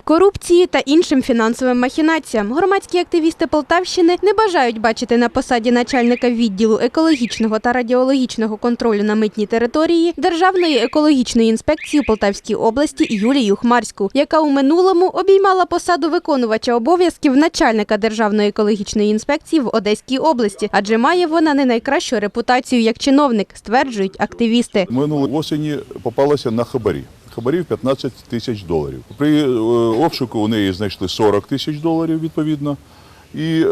корупції та іншим фінансовим махінаціям. Громадські активісти Полтавщини не бажають бачити на посаді начальника відділу екологічного та радіологічного контролю на митній території Державної екологічної інспекції у Полтавській області Юлію Хмарську, яка у минулому обіймала посаду виконувача обов'язків начальника Державної екологічної інспекції в Одеській області, адже має вона не найкращу репутацію як чиновник, стверджують активісти. Минулої осені попалася на хабарі. Хабарів 15 тисяч доларів. При е, обшуку у неї знайшли 40 тисяч доларів відповідно. І е,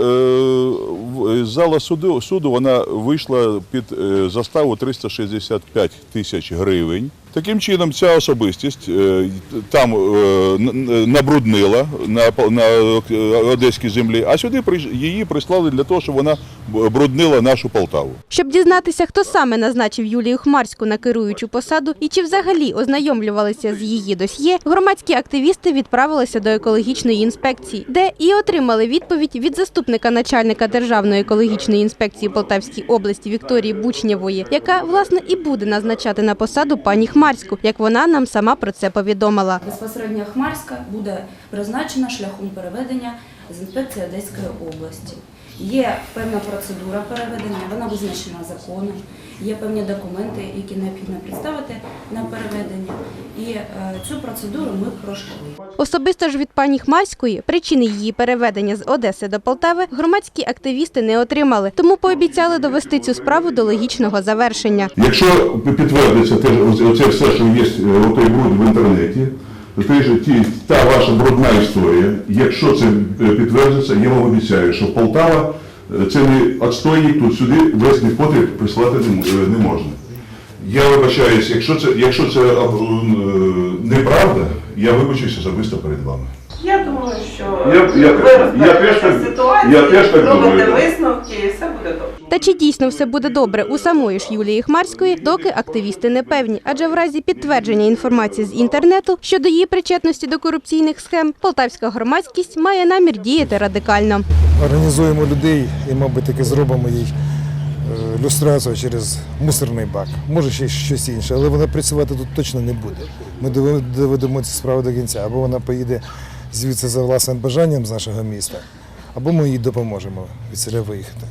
з зала суду, суду вона вийшла під е, заставу 365 тисяч гривень. Таким чином, ця особистість е, там е, набруднила на, е, одеській землі, а сюди її прислали для того, щоб вона бруднила нашу Полтаву. Щоб дізнатися, хто саме назначив Юлію Хмарську на керуючу посаду і чи взагалі ознайомлювалися з її досьє, громадські активісти відправилися до екологічної інспекції, де і отримали відповідь від заступника начальника Державної екологічної інспекції Полтавській області Вікторії Бучнєвої, яка власне і буде назначати на посаду пані Хмарську, як вона нам сама про це повідомила. Безпосередньо Хмарська буде призначена шляхом переведення з інспекції Одеської області. Є певна процедура переведення, вона визначена законом, є певні документи, які необхідно представити на переведення. І е, цю процедуру ми пройшли. Особисто ж від пані Хмарської причини її переведення з Одеси до Полтави громадські активісти не отримали, тому пообіцяли довести цю справу до логічного завершення. Якщо підтвердиться те, оце все, що є е, отой бруд в інтернеті, то ті, та ваша брудна історія, якщо це е, підтвердиться, я вам обіцяю, що Полтава це не отстойник, тут сюди весь непотріб прислати не, е, не можна. Я вибачаюсь, якщо це, якщо це е, неправда, я вибачусь особисто перед вами. Я думаю, що Я- я- ви я теж ситуацією, я теж так думаю. висновки і все буде добре. Та чи дійсно все буде добре у самої ж Юлії Хмарської, доки активісти не певні, адже в разі підтвердження інформації з інтернету щодо її причетності до корупційних схем, полтавська громадськість має намір діяти радикально. організуємо людей і, мабуть, таки зробимо їй е, люстрацію через мусорний бак. Може ще щось інше, але вона працювати тут точно не буде. Ми доведемо цю справу до кінця. Або вона поїде звідси за власним бажанням з нашого міста, або ми їй допоможемо від селя виїхати.